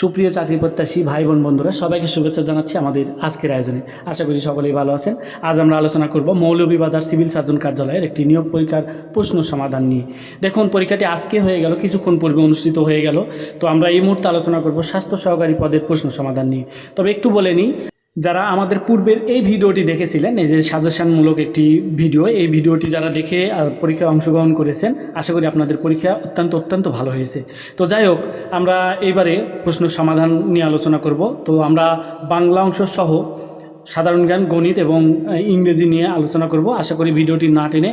সুপ্রিয় চাকরি প্রত্যাশী ভাই বোন বন্ধুরা, সবাইকে শুভেচ্ছা জানাচ্ছি আমাদের আজকের আয়োজনে। আশা করি সকলেই ভালো আছেন। আজ আমরা আলোচনা করব মৌলভীবাজার সিভিল সার্জন কার্যালয়ের একটি নিয়োগ পরীক্ষার প্রশ্ন সমাধান নিয়ে। দেখুন, পরীক্ষাটি আজকে হয়ে গেল, কিছুক্ষণ পূর্বে অনুষ্ঠিত হয়ে গেল। তো আমরা এই মুহূর্তে আলোচনা করব স্বাস্থ্য সহকারী পদের প্রশ্ন সমাধান নিয়ে। তবে একটু বলে নিই যারা আমাদের পূর্বের এই ভিডিওটি দেখেছিলেন, এই যে সাজেশনমূলক একটি ভিডিও, এই ভিডিওটি যারা দেখে পরীক্ষায় অংশগ্রহণ করেছেন, আশা করি আপনাদের পরীক্ষা অত্যন্ত অত্যন্ত ভালো হয়েছে। তো যাই হোক, আমরা এইবারে প্রশ্ন সমাধান নিয়ে আলোচনা করব। তো আমরা বাংলা অংশ সহ সাধারণ জ্ঞান, গণিত এবং ইংরেজি নিয়ে আলোচনা করব। আশা করি ভিডিওটি না টেনে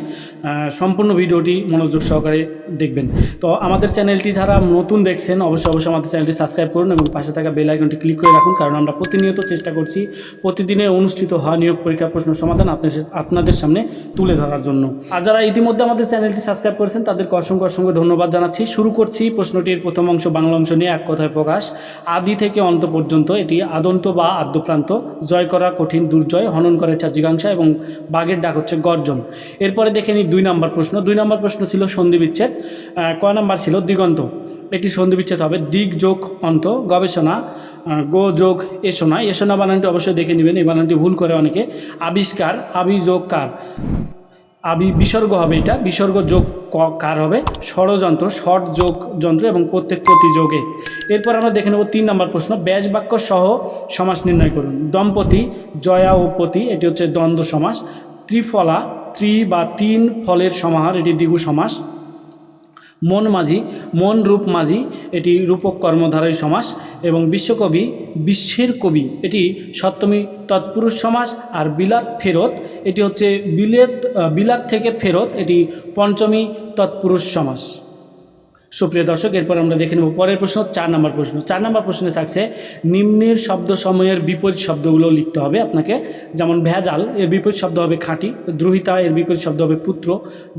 সম্পূর্ণ ভিডিওটি মনোযোগ সহকারে দেখবেন। তো আমাদের চ্যানেলটি যারা নতুন দেখছেন, অবশ্যই অবশ্যই আমাদের চ্যানেলটি সাবস্ক্রাইব করুন এবং পাশে থাকা বেল আইকনটি ক্লিক করে রাখুন, কারণ আমরা প্রতিনিয়ত চেষ্টা করছি প্রতিদিনে অনুষ্ঠিত হওয়া নিয়োগ পরীক্ষা প্রশ্ন সমাধান আপনাদের আপনাদের সামনে তুলে ধরার জন্য। আর যারা ইতিমধ্যে আমাদের চ্যানেলটি সাবস্ক্রাইব করেছেন, তাদেরকে অসংখ্য অসংখ্য ধন্যবাদ জানাচ্ছি। শুরু করছি প্রশ্নটির প্রথম অংশ, বাংলা অংশ নিয়ে এক কথায় প্রকাশ। আদি থেকে অন্ত পর্যন্ত এটি আদন্ত বা আদ্যপ্রান্ত, জয় করা কঠিন দুর্জয় হনন করে চাচিকাংশা এবং বাঘের ডাক হচ্ছে গর্জন। এরপরে দেখে নিই দুই নম্বর প্রশ্ন। দুই নম্বর প্রশ্ন ছিল সন্ধি বিচ্ছেদ কয় নম্বর ছিল দিগন্ত। এটি সন্ধি বিচ্ছেদ হবে। দিক যোগ অন্ত গবেষণা গো যোগ এসোনা। এসোনা বানানটি অবশ্যই দেখে নেবেন। এই বানানটি ভুল করে অনেকে। আবিষ্কার আবিযোগ কার আবি বিসর্গ হবে এটা। বিসর্গ যোগ কার হবে? ষড়যন্ত্র, ষট যোগ যন্ত্র এবং প্রত্যেক প্রতিযোগে। এরপর আমরা দেখে নেব তিন নম্বর প্রশ্ন, ব্যাস বাক্য সহ সমাস নির্ণয় করুন। দম্পতি, জয়া ও পতি, এটি হচ্ছে দ্বন্দ্ব সমাস। ত্রিফলা, ত্রি বা তিন ফলের সমাহার, এটি দ্বিগু সমাস। মন মাঝি, মন রূপ মাঝি, এটি রূপক কর্মধারয় সমাস। এবং বিশ্বকবি, বিশ্বের কবি, এটি সপ্তমী তৎপুরুষ সমাস। আর বিলাত ফেরত, এটি হচ্ছে বিলেত বিলাত থেকে ফেরত, এটি পঞ্চমী তৎপুরুষ সমাস। সুপ্রিয় দর্শক, এরপর আমরা দেখে নেব পরের প্রশ্ন, চার নম্বর প্রশ্ন। চার নম্বর প্রশ্নে থাকছে, নিম্নের শব্দ সময়ের বিপরীত শব্দগুলো লিখতে হবে আপনাকে। যেমন ভেজাল, এর বিপরীত শব্দ হবে খাঁটি। দ্রোহিতা, এর বিপরীত শব্দ হবে পুত্র।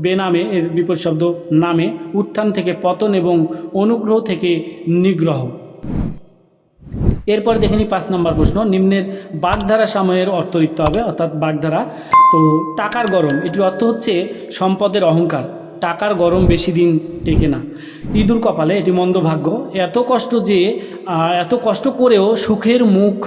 বেনামে, এর বিপরীত শব্দ নামে। উত্থান থেকে পতন এবং অনুগ্রহ থেকে নিগ্রহ। এরপর দেখে নিই পাঁচ নম্বর প্রশ্ন, নিম্নের বাগধারা সময়ের অর্থ লিখতে হবে, অর্থাৎ বাগধারা। তো টাকার গরম, এটির অর্থ হচ্ছে সম্পদের অহংকার। টাকার গরম বেশি দিন টেকে না। ইঁদুর কপালে এটি মন্দ ভাগ্য। এত কষ্ট যে এত কষ্ট করেও সুখের মুখ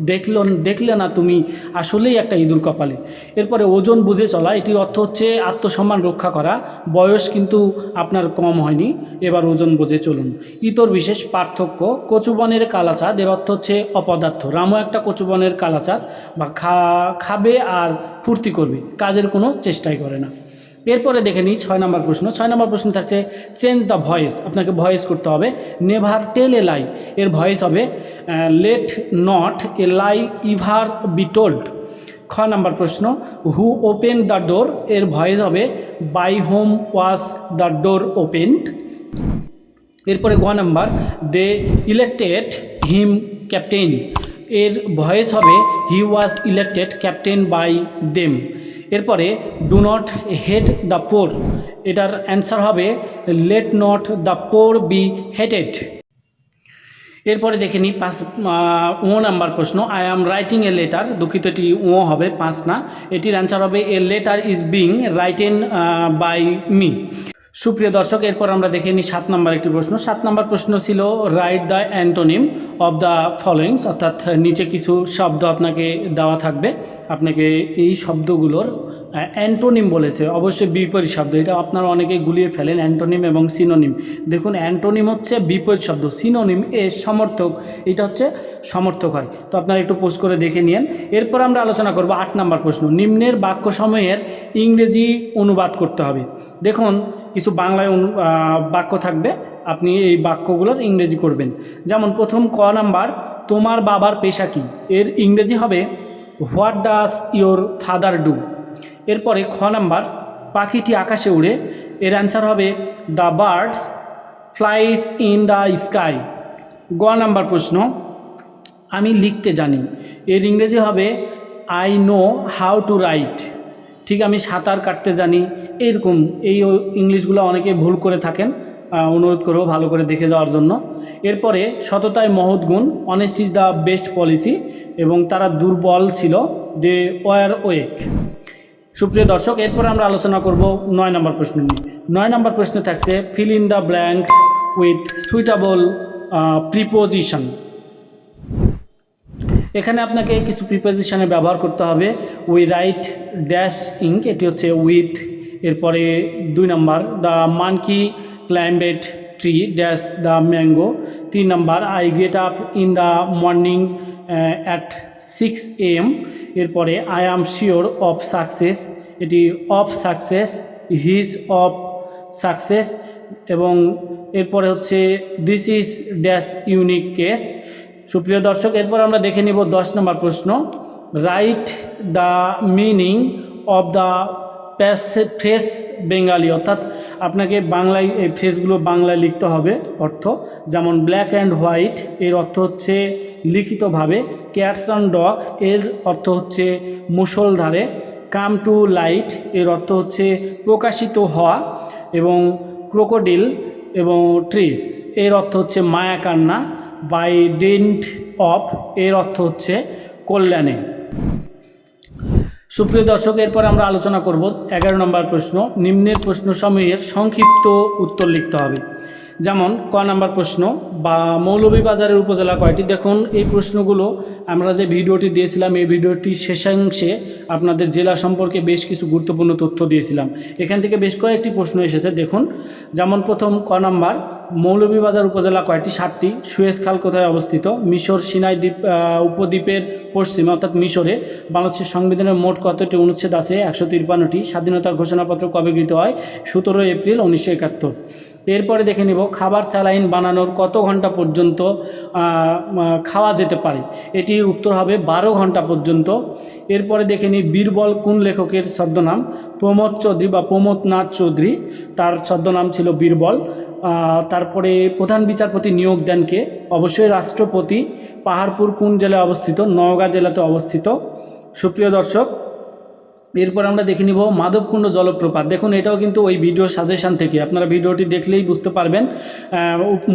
দেখল, দেখলে না তুমি আসলেই একটা ইঁদুর কপালে। এরপরে ওজন বুঝে চলা, এটির অর্থ হচ্ছে আত্মসম্মান রক্ষা করা। বয়স কিন্তু আপনার কম হয়নি। এবার ওজন বুঝে চলুন। ইতর বিশেষ পার্থক্য, কচুবনের কালাচাঁদ এর অর্থ হচ্ছে অপদার্থ। রামও একটা কচুবনের কালাচাঁদ, বা খা, খাবে আর ফুর্তি করবে। কাজের কোনো চেষ্টাই করে না। এরপরে দেখে নিই ছয় নম্বর প্রশ্ন। ছয় নম্বর প্রশ্ন থাকছে চেঞ্জ দ্য ভয়েস আপনাকে ভয়েস করতে হবে। নেভার টেল এ লাই এর ভয়েস হবে let not a lie ever be told খ নম্বর প্রশ্ন হু ওপেন দ্য ডোর এর ভয়েস হবে by whom was the door opened এরপরে গ number they elected him captain এর ভয়েস হবে he was elected captain by them এরপরে do not hate the poor এটার অ্যান্সার হবে let not the poor be hated এরপরে দেখে নিই, পাঁচ ও নাম্বার প্রশ্ন I am writing a letter দুঃখিত, এটি ও হবে, পাঁচ না। এটির অ্যান্সার হবে a letter is being written by me সুপ্রিয় দর্শক, এরপর আমরা দেখে নিই, সাত নাম্বার একটি প্রশ্ন। সাত নাম্বার প্রশ্ন ছিল write the antonym of the followings অর্থাৎ নিচে কিছু শব্দ আপনাকে দেওয়া থাকবে। আপনাকে এই শব্দগুলোর অ্যান্টোনিম বলেছে। অবশ্যই বিপরীত শব্দ। এটা আপনারা অনেকে গুলিয়ে ফেলেন, অ্যান্টোনিম এবং সিনোনিম। দেখুন, অ্যান্টোনিম হচ্ছে বিপরীত শব্দ। সিনোনিম এ সমর্থক, এটা হচ্ছে সমর্থক হয়। তো আপনারা একটু পোস্ট করে দেখে নিন এরপর আমরা আলোচনা করব আট নম্বর প্রশ্ন। নিম্নের বাক্য সময়ের ইংরেজি অনুবাদ করতে হবে। দেখুন, কিছু বাংলায় বাক্য থাকবে। আপনি এই বাক্যগুলোর ইংরেজি করবেন। যেমন প্রথম ক নাম্বার, তোমার বাবার পেশা কী? এর ইংরেজি হবে, what does your father do? এরপরে খ নাম্বার, পাখিটি আকাশে উড়ে? এর অ্যান্সার হবে, the birds flies in the sky. গ নাম্বার প্রশ্ন, আমি লিখতে জানি। এর ইংরেজি হবে, I know how to write. ঠিক আমি সাঁতার কাটতে জানি, এরকম এই ইংলিশগুলো অনেকে ভুল করে থাকেন। অনুরোধ করব ভালো করে দেখে যাওয়ার জন্য। এরপরে সততায় মহৎ গুণ honest is the best policy এবং তারা দুর্বল ছিল দে ওয়ার ওয়েক সুপ্রিয় দর্শক, এরপরে আমরা আলোচনা করব নয় নম্বর প্রশ্ন নিয়ে। নয় নম্বর প্রশ্নে থাকছে fill in the blanks with suitable preposition এখানে আপনাকে কিছু প্রিপোজিশনে ব্যবহার করতে হবে। উই রাইট ড্যাশ ইঙ্ক এটি হচ্ছে উইথ এরপরে দুই number the monkey climbed tree dash the mango তিন number I get up in the morning at six AM এরপরে I am sure of success এটি of success his of success এবং এরপরে হচ্ছে this is dash unique case সুপ্রিয় দর্শক, এরপর আমরা দেখে নিব দশ নম্বর প্রশ্ন. Right the meaning of the phrase Bengali, অর্থাৎ আপনাকে বাংলায়, এই ফ্রেসগুলো বাংলায় লিখতে হবে অর্থ। যেমন ব্ল্যাক অ্যান্ড হোয়াইট এর অর্থ হচ্ছে লিখিতভাবে। ক্যাটস অ্যান্ড ডগ এর অর্থ হচ্ছে মুষলধারে। কাম টু লাইটের অর্থ হচ্ছে প্রকাশিত হওয়া। এবং ক্রোকোডিল এবং ট্রিস এর অর্থ হচ্ছে মায়া কান্না। বাই ডেন্ট অফ এর অর্থ হচ্ছে কল্যাণে। সুপ্রিয় দর্শক, এরপর আমরা আলোচনা করব এগারো নম্বর প্রশ্ন, নিম্নের প্রশ্ন সমূহের সংক্ষিপ্ত উত্তর লিখতে হবে। যেমন, ক নাম্বার প্রশ্ন, বা মৌলভীবাজারের উপজেলা কয়টি? দেখুন, এই প্রশ্নগুলো আমরা যে ভিডিওটি দিয়েছিলাম, এই ভিডিওটি শেষাংশে আপনাদের জেলা সম্পর্কে বেশ কিছু গুরুত্বপূর্ণ তথ্য দিয়েছিলাম। এখান থেকে বেশ কয়েকটি প্রশ্ন এসেছে, দেখুন। যেমন, প্রথম, ক নাম্বার মৌলভীবাজার উপজেলা কয়টি? সাতটি। সুয়েজ খাল কোথায় অবস্থিত? মিশর, সিনাই দ্বীপ উপদ্বীপের পশ্চিমে, অর্থাৎ মিশরে, বাংলাদেশের সংবিধানের মোট কতটি অনুচ্ছেদ আছে? একশো তিপ্পান্নটি স্বাধীনতার ঘোষণাপত্র কবে গৃহীত হয়? সতেরো এপ্রিল উনিশশো একাত্তর। এরপরে দেখে নিব, খাবার স্যালাইন বানানোর কত ঘণ্টা পর্যন্ত খাওয়া যেতে পারে? এটির উত্তর হবে বারো ঘণ্টা পর্যন্ত। এরপরে দেখে নিই, বীরবল কোন লেখকের ছদ্মনাম? প্রমোদ চৌধুরী বা প্রমোদনাথ চৌধুরী, তার ছদ্মনাম ছিল বীরবল। তারপরে প্রধান বিচারপতি নিয়োগ দেন কে? অবশ্যই রাষ্ট্রপতি পাহাড়পুর কোন জেলায় অবস্থিত? নওগাঁ জেলাতে অবস্থিত। সুপ্রিয় দর্শক, এরপর আমরা দেখে নিব মাধবকুণ্ড জলপ্রপাত। দেখুন, এটাও কিন্তু ওই ভিডিও সাজেশান থেকে। আপনারা ভিডিওটি দেখলেই বুঝতে পারবেন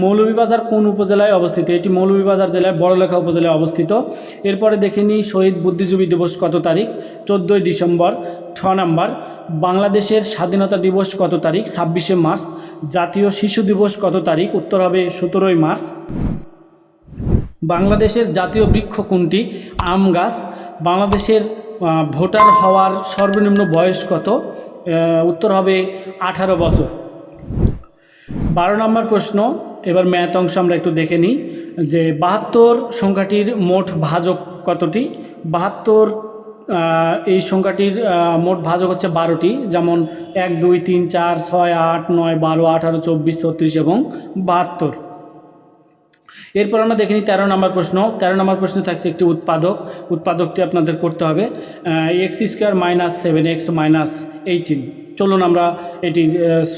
মৌলভীবাজার কোন উপজেলায় অবস্থিত? এটি মৌলভীবাজার জেলায় বড়লেখা উপজেলায় অবস্থিত। এরপরে দেখে নিই শহীদ বুদ্ধিজীবী দিবস কত তারিখ? চোদ্দোই ডিসেম্বর, ছ নাম্বার। বাংলাদেশের স্বাধীনতা দিবস কত তারিখ? ছাব্বিশে মার্চ। জাতীয় শিশু দিবস কত তারিখ? উত্তর হবে সতেরোই মার্চ। বাংলাদেশের জাতীয় বৃক্ষ কোনটি? আম গাছ। বাংলাদেশের ভোটার হওয়ার সর্বনিম্ন বয়স কত? উত্তর হবে আঠারো বছর। বারো নম্বর প্রশ্ন, এবার ম্যাথ অংশ আমরা একটু দেখে নিই। যে বাহাত্তর সংখ্যাটির মোট ভাজক কতটি? বাহাত্তর এই সংখ্যাটির মোট ভাজক হচ্ছে বারোটি, যেমন এক, দুই, তিন, চার, ছয়, আট, নয়, বারো, আঠারো, চব্বিশ, ছত্রিশ এবং বাহাত্তর। এরপর আমরা দেখিনি তেরো নম্বর প্রশ্ন। তেরো নম্বর প্রশ্নে থাকছে একটি উৎপাদক। উৎপাদকটি আপনাদের করতে হবে x square minus seven, x minus eighteen. চলুন আমরা এটি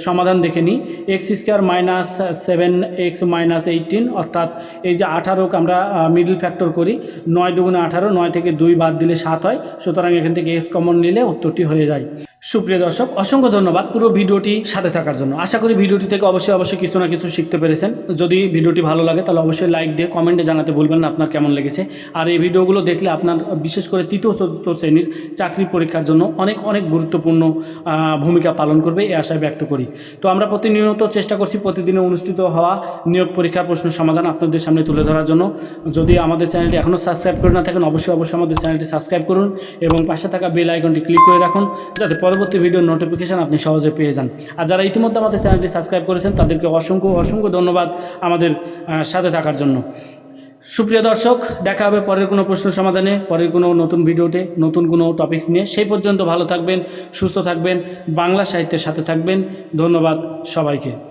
সমাধান দেখে নিই। X square minus seven x minus eighteen অর্থাৎ এই যে আঠারোকে আমরা মিডল ফ্যাক্টর করি, নয় দুগুণে আঠারো, নয় থেকে দুই বাদ দিলে সাত হয়, সুতরাং এখান থেকে এক্স কমন নিলে উত্তরটি হয়ে যায়। সুপ্রিয় দর্শক, অসংখ্য ধন্যবাদ পুরো ভিডিওটি সাথে থাকার জন্য। আশা করি ভিডিওটি থেকে অবশ্যই অবশ্যই কিছু না কিছু শিখতে পেরেছেন। যদি ভিডিওটি ভালো লাগে, তাহলে অবশ্যই লাইক দিয়ে কমেন্টে জানাতে বলবেন না, আপনার কেমন লেগেছে। আর এই ভিডিওগুলো দেখলে আপনার বিশেষ করে তৃতীয়, চতুর্থ শ্রেণির চাকরি পরীক্ষার জন্য অনেক অনেক গুরুত্বপূর্ণ ভূমিকা পালন করবে, এই আশায় ব্যক্ত করি। তো আমরা প্রতিনিয়ত চেষ্টা করছি প্রতিদিনে অনুষ্ঠিত হওয়া নিয়োগ পরীক্ষার প্রশ্ন সমাধান আপনাদের সামনে তুলে ধরার জন্য। যদি আমাদের চ্যানেলটি এখনও সাবস্ক্রাইব করে না থাকেন, অবশ্যই অবশ্যই আমাদের চ্যানেলটি সাবস্ক্রাইব করুন এবং পাশে থাকা বেল আইকনটি ক্লিক করে রাখুন, যাতে পরবর্তী ভিডিওর নোটিফিকেশান আপনি সহজে পেয়ে যান। আর যারা ইতিমধ্যে আমাদের চ্যানেলটি সাবস্ক্রাইব করেছেন, তাদেরকে অসংখ্য অসংখ্য ধন্যবাদ আমাদের সাথে থাকার জন্য। সুপ্রিয় দর্শক, দেখা হবে পরের কোনো প্রশ্ন সমাধানে, পরের কোনো নতুন ভিডিওতে, নতুন কোনো টপিকস নিয়ে। সেই পর্যন্ত ভালো থাকবেন, সুস্থ থাকবেন, বাংলা সাহিত্যের সাথে থাকবেন। ধন্যবাদ সবাইকে।